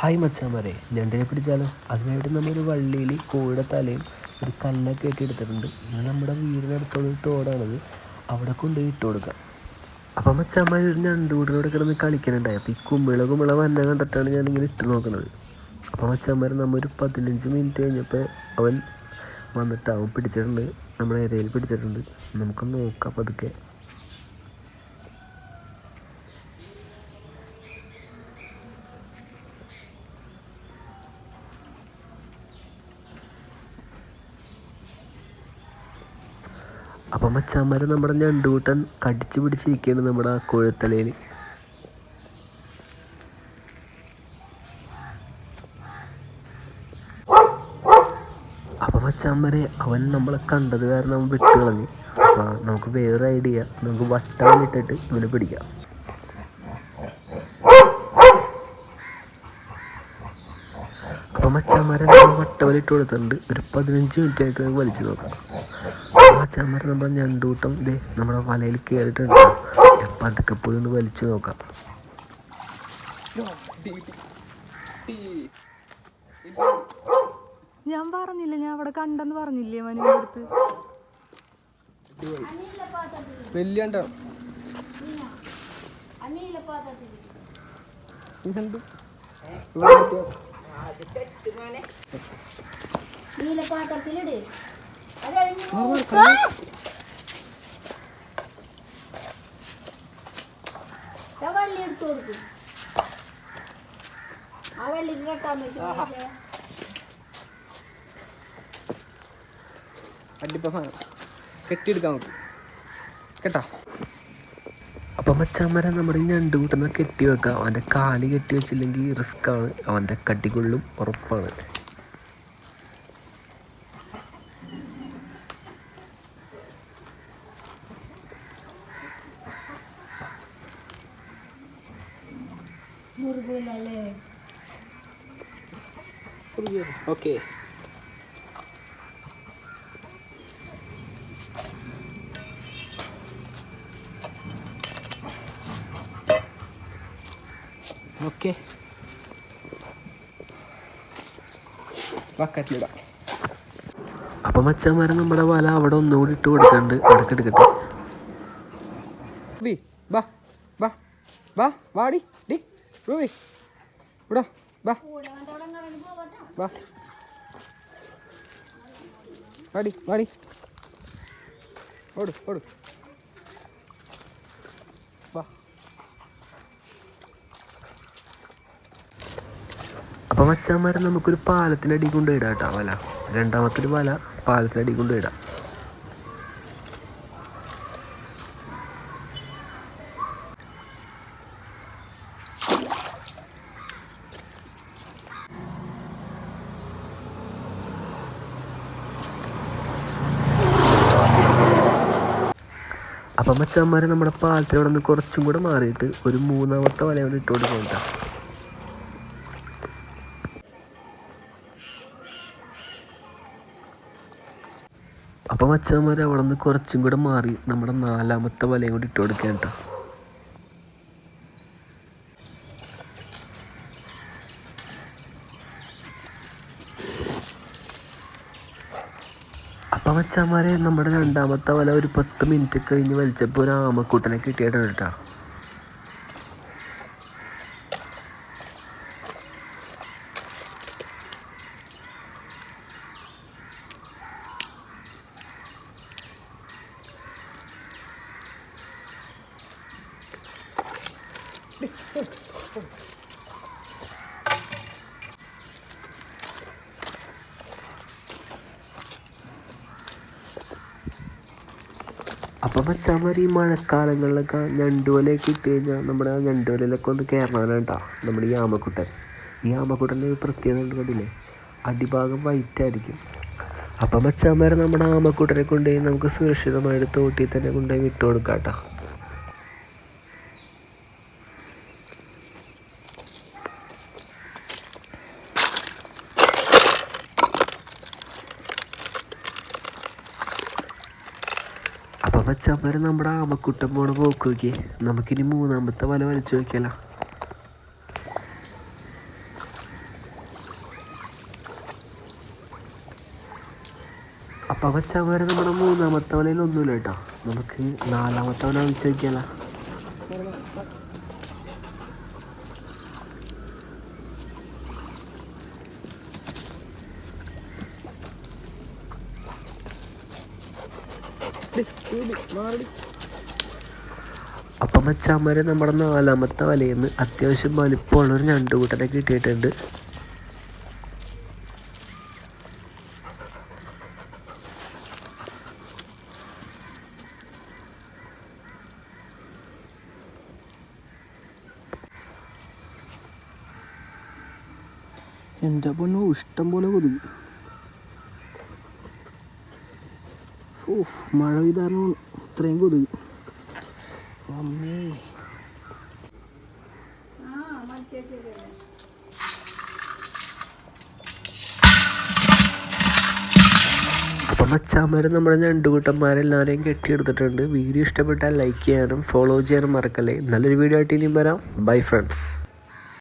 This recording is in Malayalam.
ഹായ് മച്ചാമാരെ ഞണ്ടിനെ പിടിച്ചാലോ? അതിനായിട്ട് നമ്മളൊരു വള്ളിയിൽ കോഴിയുടെ തലയും ഒരു കല്ലൊക്കെ ആക്കി എടുത്തിട്ടുണ്ട്. ഇത് നമ്മുടെ വീടിനടുത്തുള്ള തോടാണത്. അവിടെ കൊണ്ടുപോയി ഇട്ട് കൊടുക്കാം. അപ്പം മച്ചാമാർ ഒരു ഞണ്ട് കൂടിനോട് കിടന്ന് കളിക്കാനുണ്ടായി അപ്പോൾ ഈ കുമ്മിള കുമ്മിള വന്ന കണ്ടിട്ടാണ് ഞാനിങ്ങനെ ഇട്ട് നോക്കുന്നത് അപ്പോൾ മച്ചാമാർ നമ്മ ഒരു പതിനഞ്ച് മിനിറ്റ് കഴിഞ്ഞപ്പോൾ അവൻ വന്നിട്ട് അവൻ പിടിച്ചിട്ടുണ്ട്. നമ്മുടെ ഇരയിൽ പിടിച്ചിട്ടുണ്ട്. നമുക്ക് നോക്കാം പതുക്കെ. അപ്പം മച്ചാന്മാർ നമ്മുടെ ഞണ്ടുകൂട്ടൻ കടിച്ചു പിടിച്ചിരിക്കുകയാണ് നമ്മുടെ കോഴത്തലയിൽ അപ്പം മച്ചാന്മാരെ അവൻ നമ്മളെ കണ്ടത് കാരണം വിട്ട് കളഞ്ഞു. അപ്പോൾ നമുക്ക് വേറെ ഐഡിയ നമുക്ക് വട്ടം ഇട്ടിട്ട് ഇവനെ പിടിക്കാം. അപ്പം മച്ചാന്മാരെ വട്ടവലിട്ട് കൊടുത്തിട്ടുണ്ട്. ഒരു പതിനഞ്ച് മിനിറ്റ് ആയിട്ട് നമുക്ക് വലിച്ചു നോക്കാം. മച്ചാന്മാരെ നമ്മൾ ഞണ്ടൂട്ടം ഇതേ നമ്മുടെ വലയിൽ കയറിയിട്ടുണ്ട് അപ്പം അതൊക്കെ പോയി ഒന്ന് വലിച്ചു നോക്കാം. ഞാൻ പറഞ്ഞില്ല ഞാൻ അവിടെ കണ്ടെന്ന് പറഞ്ഞില്ലേ അടുത്ത്? വലിയ വള്ളി എടുത്തു കൊടുക്കും. ആ വള്ളിക്ക് കെട്ടാൻ പറ്റും അടിപ്പ സാധനം. കെട്ടിയെടുക്കാം നമുക്ക് കേട്ടാ? അപ്പം മച്ചാമര നമ്മുടെ ഈ കൂട്ടുന്ന കെട്ടി വെക്കാം അവന്റെ കാൽ കെട്ടി വെച്ചില്ലെങ്കിൽ റിസ്ക് ആണ് അവന്റെ കട്ടിക്കൊള്ളും ഉറപ്പാണ്. മുറുകൂലല്ലേ ഓക്കെ. ഓക്കെ. ബക്കറ്റിലിടാം അപ്പം മച്ചാന്മാരെ നമ്മുടെ വല അവിടെ ഒന്നുകൂടി ഇട്ട് കൊടുക്കുന്നുണ്ട് അടക്ക എടുക്കട്ടെ. ബി ബാ ബാ ബാ വാടി ഡി. റൂബി ഇവിടെ ബാ ബാ വാടി വാടി. ഓട് ഓട്. വാ. അപ്പം മച്ചാന്മാരെ നമുക്കൊരു പാലത്തിനടി ഇടാം കേട്ടോ വല. രണ്ടാമത്തെ ഒരു വല പാലത്തിനടി കൊണ്ട് അപ്പം മച്ചാന്മാരെ നമ്മുടെ പാലത്തിനോട് നിന്ന് കുറച്ചും കൂടെ മാറിയിട്ട് ഒരു മൂന്നാമത്തെ വല കൊണ്ട് ഇട്ട് കൊടുക്കാം കേട്ടോ. അപ്പം അച്ഛന്മാർ അവിടെ നിന്ന് കുറച്ചും കൂടെ മാറി നമ്മുടെ നാലാമത്തെ വലയും കൂടി ഇട്ട് കേട്ടോ. അപ്പം വെച്ചാൽമാരെ നമ്മുടെ രണ്ടാമത്തെ വല ഒരു പത്ത് മിനിറ്റ് കഴിഞ്ഞ് വലിച്ചപ്പോൾ ഒരു ആമക്കൂട്ടനെ കിട്ടിയിട്ടുണ്ട് കേട്ടോ. അപ്പം മച്ചാന്മാർ മഴക്കാലങ്ങളിലൊക്കെ ഞണ്ടുവലയൊക്കെ ഇട്ട് കഴിഞ്ഞാൽ നമ്മുടെ ആ ഞണ്ടുവലയിലൊക്കെ ഒന്ന് കയറണവനാണ് നമ്മുടെ ഈ ആമക്കുട്ടൻ. ഈ ആമക്കുട്ടന്റെ ഒരു പ്രത്യേകത ഉണ്ട് കണ്ടില്ലേ? അടിഭാഗം വൈറ്റ് ആയിരിക്കും. അപ്പം മച്ചാന്മാരെ നമ്മുടെ ആമക്കുട്ടനെ കൊണ്ടുപോയി നമുക്ക് സുരക്ഷിതമായിട്ട് തോട്ടിൽ തന്നെ കൊണ്ടുപോയി വിട്ടു കൊടുക്കാം കേട്ടോ. അപ്പോൾ വെച്ചവരെ നമ്മുടെ ആമക്കുട്ടം പോണ പോക്ക് നോക്കി. നമുക്കിനി മൂന്നാമത്തെ വല വലിച്ചു നോക്കിയാലോ. അപ്പോൾ വെച്ചവരെ നമ്മുടെ മൂന്നാമത്തെ വലയിൽ ഒന്നുമില്ല കേട്ടോ. നമുക്ക് നാലാമത്തെ വല വലിച്ചു നോക്കിയാലോ. അപ്പം മച്ചാമാരെ നമ്മുടെ നാലാമത്തെ വലയിൽ നിന്ന് അത്യാവശ്യം രണ്ട് ഞണ്ടുകൂട്ടനെ കിട്ടിയിട്ടുണ്ട്. എന്റെ പൊന്നു? ഇഷ്ടം പോലെ കൊതുക്. ഓ മഴ പെയ്താരണം ഇത്രയും കൊതുക്. അമ്മേ. അപ്പം മച്ചാമാർ നമ്മുടെ ഞണ്ടുകൂട്ടന്മാരെല്ലാവരെയും കെട്ടിയെടുത്തിട്ടുണ്ട്. വീഡിയോ ഇഷ്ടപ്പെട്ടാൽ ലൈക്ക് ചെയ്യാനും ഫോളോ ചെയ്യാനും മറക്കല്ലേ. നല്ലൊരു വീഡിയോ ആയിട്ട് ഇനിയും വരാം. Bye friends